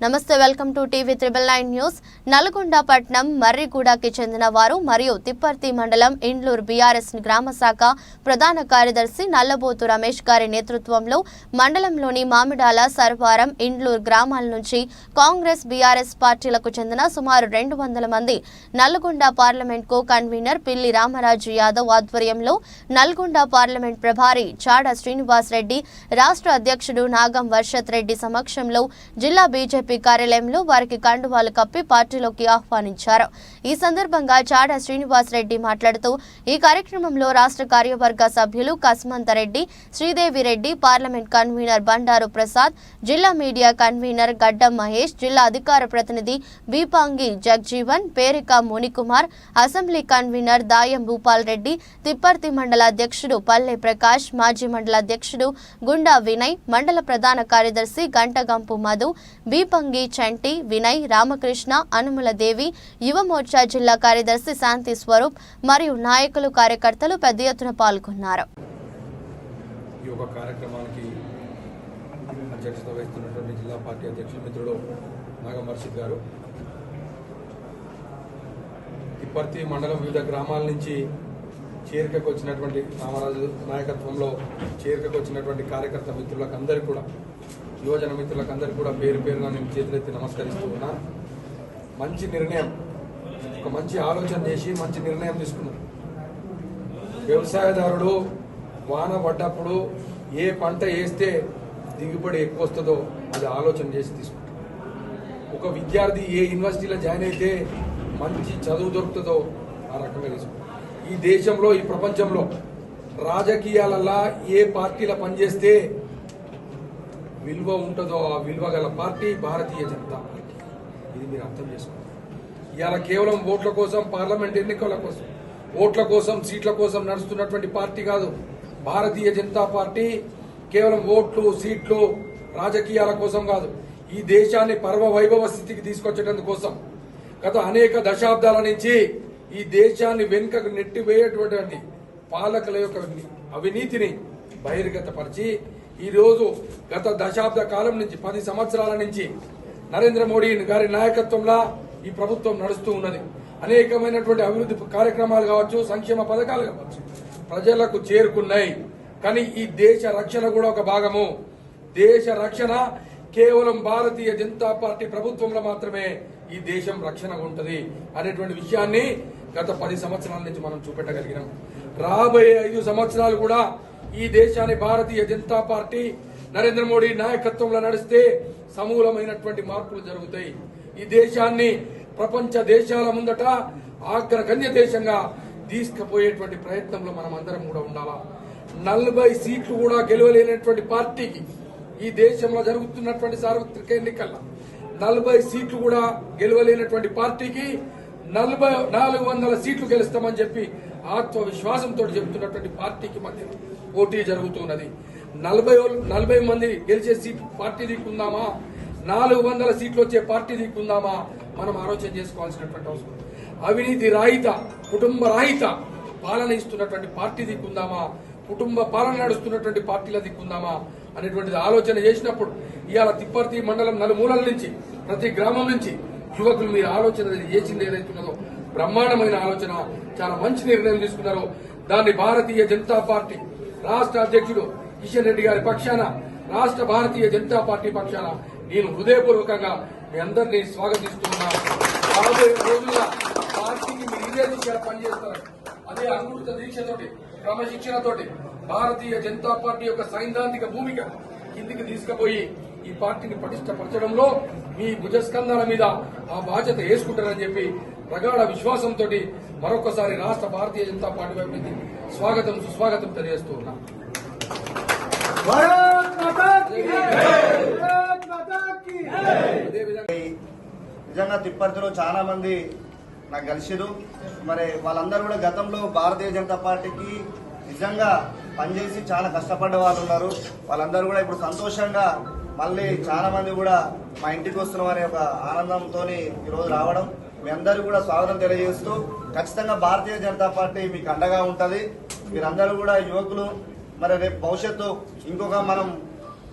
నమస్తే welcome to TV triple nine news. Nalgonda పట్నం మర్రిగూడకి చెందిన వారు మరియు తిప్పర్తి మండలం ఇండ్లూరు బీఆర్ఎస్ గ్రామ శాఖ ప్రధాన కార్యదర్శి నల్లబోతు రమేష్ గారి నేతృత్వంలో మండలంలోని మామిడాల సర్వారం ఇండ్లూరు గ్రామాల నుంచి కాంగ్రెస్ బీఆర్ఎస్ పార్టీలకు చెందిన సుమారు రెండు వందల మంది నల్గొండ పార్లమెంట్ కో కన్వీనర్ పిల్లి రామరాజు యాదవ్ ఆధ్వర్యంలో నల్గొండ పార్లమెంట్ ప్రభారి చాడ శ్రీనివాస్ రెడ్డి రాష్ట్ర అధ్యక్షుడు నాగం వర్షత్ రెడ్డి సమక్షంలో జిల్లా బీజేపీ కార్యాలయంలో వారికి కండువాలు కప్పి పార్టీలోకి ఆహ్వానించారు. ఈ సందర్భంగా చాడ శ్రీనివాస్ రెడ్డి మాట్లాడుతూ ఈ కార్యక్రమంలో రాష్ట్ర కార్యవర్గ సభ్యులు కస్మంత రెడ్డి శ్రీదేవి రెడ్డి పార్లమెంట్ కన్వీనర్ బండారు ప్రసాద్ జిల్లా మీడియా కన్వీనర్ గడ్డం మహేష్ జిల్లా అధికార ప్రతినిధి బీపాంగి జగ్జీవన్ పేరిక మునికుమార్ అసెంబ్లీ కన్వీనర్ దాయం భూపాల్ రెడ్డి తిప్పర్తి మండల అధ్యక్షుడు పల్లె ప్రకాష్ మాజీ మండల అధ్యక్షుడు గుండా వినయ్ మండల ప్రధాన కార్యదర్శి గంటగంపు మధు బీపంగి చంటి వినయ్ రామకృష్ణ అనుమలదేవి యువమోర్చా జిల్లా కార్యదర్శి శాంతి స్వరూప్ మరియు నాయకులు కార్యకర్తలు పెద్ద ఎత్తున పాల్గొన్నారు. ఈ అధ్యక్షత వహిస్తున్నటువంటి జిల్లా పార్టీ అధ్యక్షులు మిత్రుడు నాగమర్షిద్ గారు. తిప్పర్తి మండలం వివిధ గ్రామాల నుంచి చేరికకు వచ్చినటువంటి రామరాజు నాయకత్వంలో చేరికకు వచ్చినటువంటి కార్యకర్త మిత్రులకు అందరికీ కూడా యువజన మిత్రులకు అందరికీ కూడా పేరు పేరున నేను చేతులెత్తి నమస్కరిస్తూ ఉన్నా. మంచి నిర్ణయం ఒక మంచి ఆలోచన చేసి మంచి నిర్ణయం తీసుకున్నారు వ్యవసాయదారుడు వాన పడ్డప్పుడు ఏ పంట వేస్తే దిగుబడి ఎక్కువ వస్తుందో అది ఆలోచన చేసి తీసుకుంటాడు ఒక విద్యార్థి ఏ యూనివర్సిటీలో జాయిన్ అయితే మంచి చదువు దొరుకుతుందో ఆ రకంగా తీసుకుంటాడు ఈ దేశంలో ఈ ప్రపంచంలో రాజకీయాలల్లా ఏ పార్టీల పనిచేస్తే విలువ ఉంటుందో ఆ విలువ గల పార్టీ భారతీయ జనతా పార్టీ. ఇది మీరు అర్థం చేసుకోండి ఇవాళ కేవలం ఓట్ల కోసం పార్లమెంట్ ఎన్నికల కోసం ఓట్ల కోసం సీట్ల కోసం నడుస్తున్నటువంటి పార్టీ కాదు. భారతీయ జనతా పార్టీ కేవలం ఓట్లు సీట్లు రాజకీయాల కోసం కాదు. ఈ దేశాన్ని పర్వ వైభవ స్థితికి తీసుకొచ్చడం కోసం గత అనేక దశాబ్దాల నుంచి ఈ దేశాన్ని వెనుకకు నెట్టివేయటువంటి పాలకుల యొక్క అవినీతిని బహిర్గతపరిచి ఈరోజు గత దశాబ్ద కాలం నుంచి పది సంవత్సరాల నుంచి నరేంద్ర మోడీ గారి నాయకత్వంలో ఈ ప్రభుత్వం నడుస్తూ ఉన్నది. అనేకమైనటువంటి అభివృద్ధి కార్యక్రమాలు కావచ్చు సంక్షేమ పథకాలు కావచ్చు ప్రజలకు చేరుకున్నాయి. కానీ ఈ దేశ రక్షణ కూడా ఒక భాగము. దేశ రక్షణ కేవలం భారతీయ జనతా పార్టీ ప్రభుత్వంలో మాత్రమే ఈ దేశం రక్షణ ఉంటుంది అనేటువంటి విషయాన్ని గత పది సంవత్సరాల నుంచి మనం చూపెట్టగలిగినాం. రాబోయే ఐదు సంవత్సరాలు కూడా ఈ దేశాన్ని భారతీయ జనతా పార్టీ నరేంద్ర మోడీ నాయకత్వంలో నడిస్తే సమూలమైనటువంటి మార్పులు జరుగుతాయి. ఈ దేశాన్ని ప్రపంచ దేశాల ముందట ఆగ్రగణ్య దేశంగా తీసుకుపోయేటువంటి ప్రయత్నంలో మనం అందరం కూడా ఉండాలా? నలభై సీట్లు కూడా గెలవలేనటువంటి పార్టీకి ఈ దేశంలో జరుగుతున్నటువంటి సార్వత్రిక ఎన్నికల్లో నలభై సీట్లు కూడా గెలవలేనటువంటి పార్టీకి నలభై నాలుగు వందల సీట్లు గెలుస్తామని చెప్పి ఆత్మవిశ్వాసంతో చెబుతున్నటువంటి పార్టీకి మధ్య పోటీ జరుగుతున్నది. నలభై నలభై మంది గెలిచే సీట్ పార్టీ దిక్కుందామా నాలుగు వందల సీట్లు వచ్చే పార్టీ దిక్కుందామా మనం ఆలోచన చేసుకోవాల్సినటువంటి అవసరం. అవినీతి రాహిత కుటుంబ రాహిత పాలన ఇస్తున్నటువంటి పార్టీ దిక్కుందామా కుటుంబ పాలన నడుస్తున్నటువంటి పార్టీల దిక్కుందామా అనేటువంటిది ఆలోచన చేసినప్పుడు ఇవాళ తిప్పర్తి మండలం నలుమూలల నుంచి ప్రతి గ్రామం నుంచి యువకులు మీరు ఆలోచన చేసింది ఏదైతున్నదో బ్రహ్మాండమైన ఆలోచన చాలా మంచి నిర్ణయం తీసుకున్నారు. దాన్ని భారతీయ జనతా పార్టీ రాష్ట్ర అధ్యక్షుడు కిషన్ రెడ్డి గారి పక్షాన రాష్ట్ర భారతీయ జనతా పార్టీ పక్షాన నేను హృదయపూర్వకంగా మీ అందరినీ స్వాగతిస్తున్నా. రాబోయే రోజుల్లో పార్టీకి మీరు ఇదే దిశగా పనిచేస్తారు అదే అమృత దీక్షతోటి క్రమశిక్షణతోటి భారతీయ జనతా పార్టీ యొక్క సైద్ధాంతిక భూమిక కిందికి తీసుకుపోయి ఈ పార్టీని పటిష్టపరచడంలో మీ భుజస్కంధాల మీద ఆ బాధ్యత వేసుకుంటారని చెప్పి ప్రగాఢ విశ్వాసంతో మరొకసారి రాష్ట్ర భారతీయ జనతా పార్టీ వైపు స్వాగతం సుస్వాగతం తెలియజేస్తూ నిజంగా తిప్పర్తిలో చాలా మంది నాకు కలిసిరు మరి వాళ్ళందరూ కూడా గతంలో భారతీయ జనతా పార్టీకి నిజంగా పనిచేసి చాలా కష్టపడ్డ వాళ్ళు ఉన్నారు. వాళ్ళందరూ కూడా ఇప్పుడు సంతోషంగా మళ్ళీ చాలా మంది కూడా మా ఇంటికి వస్తున్న వారి యొక్క ఆనందంతో ఈరోజు రావడం మీ అందరూ కూడా స్వాగతం తెలియజేస్తూ ఖచ్చితంగా భారతీయ జనతా పార్టీ మీకు అండగా ఉంటుంది. మీరందరూ కూడా యువకులు మరి రేపు భవిష్యత్తు ఇంకొక మనం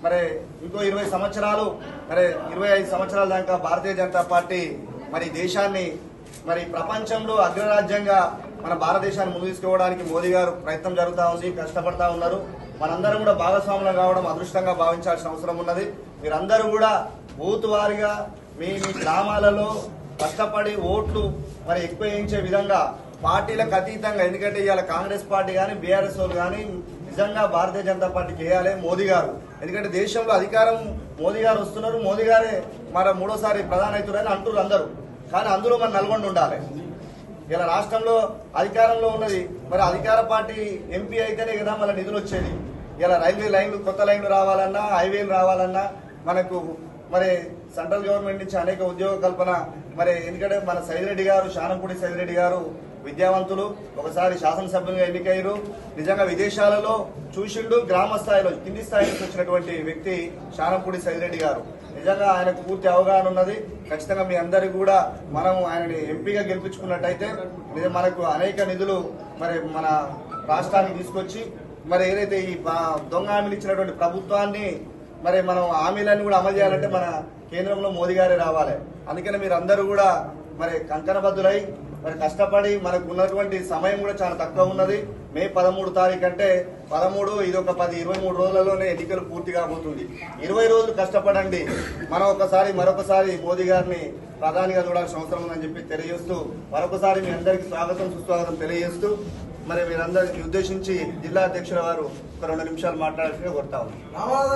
మరి ఇంకో ఇరవై సంవత్సరాలు మరి ఇరవై ఐదు సంవత్సరాల దాకా భారతీయ జనతా పార్టీ మరి దేశాన్ని మరి ప్రపంచంలో అగ్రరాజ్యంగా మన భారతదేశాన్ని ముందు తీసుకోవడానికి మోదీ గారు ప్రయత్నం జరుగుతూ ఉంది కష్టపడతా ఉన్నారు. మనందరం కూడా భాగస్వాములు కావడం అదృష్టంగా భావించాల్సిన అవసరం ఉన్నది. మీరందరూ కూడా బూత్ వారిగా మీ మీ గ్రామాలలో కష్టపడి ఓట్లు మరి ఎక్కువ వేయించే విధంగా పార్టీలకు అతీతంగా ఎందుకంటే ఇవాళ కాంగ్రెస్ పార్టీ కానీ బీఆర్ఎస్ వాళ్ళు కానీ నిజంగా భారతీయ జనతా పార్టీ చేయాలి మోదీ గారు. ఎందుకంటే దేశంలో అధికారం మోదీ గారు వస్తున్నారు మోదీ గారే మన మూడోసారి ప్రధాని అవుతున్నారని అంటున్నారు అందరూ. కానీ అందులో మన నల్గొండ ఉండాలి. ఇలా రాష్ట్రంలో అధికారంలో ఉన్నది మరి అధికార పార్టీ ఎంపీ అయితేనే కదా మళ్ళీ నిధులు వచ్చేది. ఇలా రైల్వే లైన్లు కొత్త లైన్లు రావాలన్నా హైవేలు రావాలన్నా మనకు మరి సెంట్రల్ గవర్నమెంట్ నుంచి అనేక ఉద్యోగ కల్పన మరి ఎందుకంటే మన సైదిరెడ్డి గారు శానంపూడి సైదిరెడ్డి గారు విద్యావంతులు ఒకసారి శాసనసభ్యులుగా ఎన్నికయ్యారు. నిజంగా విదేశాలలో చూసిండు గ్రామ స్థాయిలో కింది స్థాయి నుంచి వచ్చినటువంటి వ్యక్తి శానంపూడి సైదిరెడ్డి గారు. నిజంగా ఆయనకు పూర్తి అవగాహన ఉన్నది. ఖచ్చితంగా మీ అందరికి కూడా మనం ఆయనని ఎంపీగా గెలిపించుకున్నట్టయితే మనకు అనేక నిధులు మరి మన రాష్ట్రానికి తీసుకొచ్చి మరి ఏదైతే ఈ దొంగ హామీలు ఇచ్చినటువంటి ప్రభుత్వాన్ని మరి మనం హామీలన్నీ కూడా అమలు చేయాలంటే మన కేంద్రంలో మోదీ గారే రావాలి. అందుకని మీరు అందరూ కూడా మరి కంకణబద్ధులై మరి కష్టపడి మనకు ఉన్నటువంటి సమయం కూడా చాలా తక్కువ ఉన్నది. మే పదమూడు తారీఖు అంటే పదమూడు ఇది ఒక పది ఇరవై మూడు రోజులలోనే ఎన్నికలు పూర్తి కాబోతుంది. ఇరవై రోజులు కష్టపడండి. మనం ఒకసారి మరొకసారి మోదీ గారిని ప్రధానిగా చూడాల్సిన అవసరం ఉందని చెప్పి తెలియజేస్తూ మరొకసారి మీ అందరికీ స్వాగతం సుస్వాగతం తెలియజేస్తూ మరి మీరందరికీ ఉద్దేశించి జిల్లా అధ్యక్షుల వారు ఒక రెండు నిమిషాలు మాట్లాడాల్సి కోరుతా